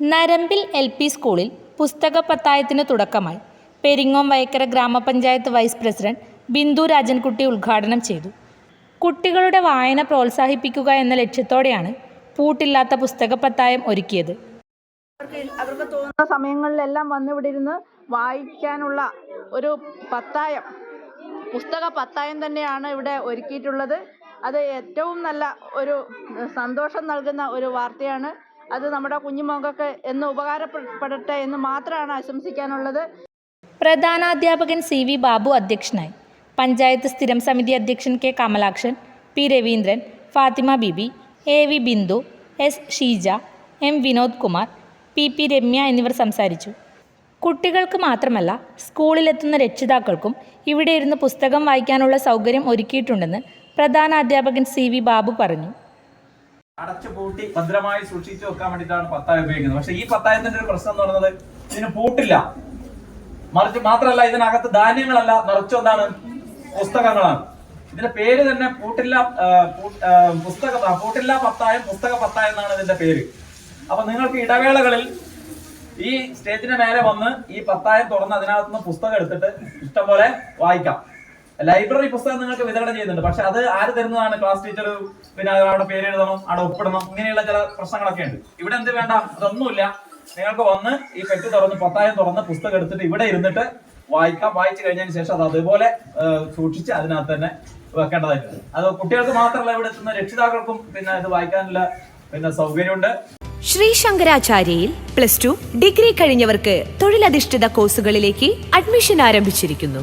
നരമ്പിൽ L P സ്കൂളിൽ പുസ്തക പത്തായത്തിന് തുടക്കമായി. പെരിങ്ങോം വയക്കര ഗ്രാമപഞ്ചായത്ത് വൈസ് പ്രസിഡന്റ് ബിന്ദു രാജൻകുട്ടി ഉദ്ഘാടനം ചെയ്തു. കുട്ടികളുടെ വായന പ്രോത്സാഹിപ്പിക്കുക എന്ന ലക്ഷ്യത്തോടെയാണ് പൂട്ടില്ലാത്ത പുസ്തക പത്തായം ഒരുക്കിയത്. അവർക്ക് തോന്നുന്ന സമയങ്ങളിലെല്ലാം വന്നിവിടെ ഇരുന്ന് വായിക്കാനുള്ള ഒരു പത്തായം പുസ്തക പത്തായം തന്നെയാണ് ഇവിടെ ഒരുക്കിയിട്ടുള്ളത്. അത് ഏറ്റവും നല്ല ഒരു സന്തോഷം നൽകുന്ന ഒരു വാർത്തയാണ് അത് നമ്മുടെ കുഞ്ഞുമക്കൾക്ക് എന്ന് ഉപകാരപ്പെടട്ടെ എന്ന് മാത്രമാണ് ആശംസിക്കാനുള്ളത്. പ്രധാനാധ്യാപകൻ സി വി ബാബു അധ്യക്ഷനായി. പഞ്ചായത്ത് സ്ഥിരം സമിതി അധ്യക്ഷൻ K Kamalakshan P Raveendran Fathima Bibi A V Bindu S Sheeja M Vinod Kumar P P Ramya എന്നിവർ സംസാരിച്ചു. കുട്ടികൾക്ക് മാത്രമല്ല സ്കൂളിലെത്തുന്ന രക്ഷിതാക്കൾക്കും ഇവിടെ ഇരുന്ന് പുസ്തകം വായിക്കാനുള്ള സൗകര്യം ഒരുക്കിയിട്ടുണ്ടെന്ന് പ്രധാന അധ്യാപകൻ സി വി ബാബു പറഞ്ഞു. അടച്ചു പൂട്ടി ഭദ്രമായി സൂക്ഷിച്ചു വെക്കാൻ വേണ്ടിയിട്ടാണ് പത്തായം ഉപയോഗിക്കുന്നത്. പക്ഷെ ഈ പത്തായത്തിന്റെ ഒരു പ്രശ്നം എന്ന് പറയുന്നത് ഇതിന് പൂട്ടില്ല. മറിച്ച് മാത്രമല്ല ഇതിനകത്ത് ധാന്യങ്ങളല്ല നിറച്ചു എന്താണ് പുസ്തകങ്ങളാണ്. ഇതിന്റെ പേര് തന്നെ പൂട്ടില്ല പുസ്തക പൂട്ടില്ല പത്തായം പുസ്തക പത്തായം എന്നാണ് ഇതിന്റെ പേര്. അപ്പൊ നിങ്ങൾക്ക് ഇടവേളകളിൽ ഈ സ്റ്റേജിന്റെ മേലെ വന്ന് ഈ പത്തായം തുറന്ന് അതിനകത്തുനിന്ന് പുസ്തകം എടുത്തിട്ട് ഇഷ്ടംപോലെ വായിക്കാം. ലൈബ്രറി പുസ്തകം നിങ്ങൾക്ക് വിതരണം ചെയ്യുന്നുണ്ട്. പക്ഷെ അത് ആര് തരുന്നതാണ്? ക്ലാസ് ടീച്ചർ പിന്നെ അവിടെ പേര് എഴുതണം അവിടെ ഒപ്പിടണം ഇങ്ങനെയുള്ള ചില പ്രശ്നങ്ങളൊക്കെ ഉണ്ട്. ഇവിടെ എന്ത് വേണ്ട? അതൊന്നുമില്ല. നിങ്ങൾക്ക് വന്ന് ഈ പെട്ടി തുറന്ന് പത്തായം തുറന്ന് പുസ്തകം എടുത്തിട്ട് ഇവിടെ ഇരുന്നിട്ട് വായിക്കാം. വായിച്ചു കഴിഞ്ഞതിന് ശേഷം അത് അതുപോലെ സൂക്ഷിച്ച് അതിനകത്ത് തന്നെ വെക്കേണ്ടതായിട്ടുണ്ട് അത് കുട്ടികൾക്ക് മാത്രമല്ല ഇവിടെ എത്തുന്ന രക്ഷിതാക്കൾക്കും പിന്നെ ഇത് വായിക്കാനുള്ള പിന്നെ സൗകര്യമുണ്ട്. ശ്രീ ശങ്കരാചാര്യയിൽ പ്ലസ് ടു ഡിഗ്രി കഴിഞ്ഞവർക്ക് തൊഴിലധിഷ്ഠിത കോഴ്സുകളിലേക്ക് അഡ്മിഷൻ ആരംഭിച്ചിരിക്കുന്നു.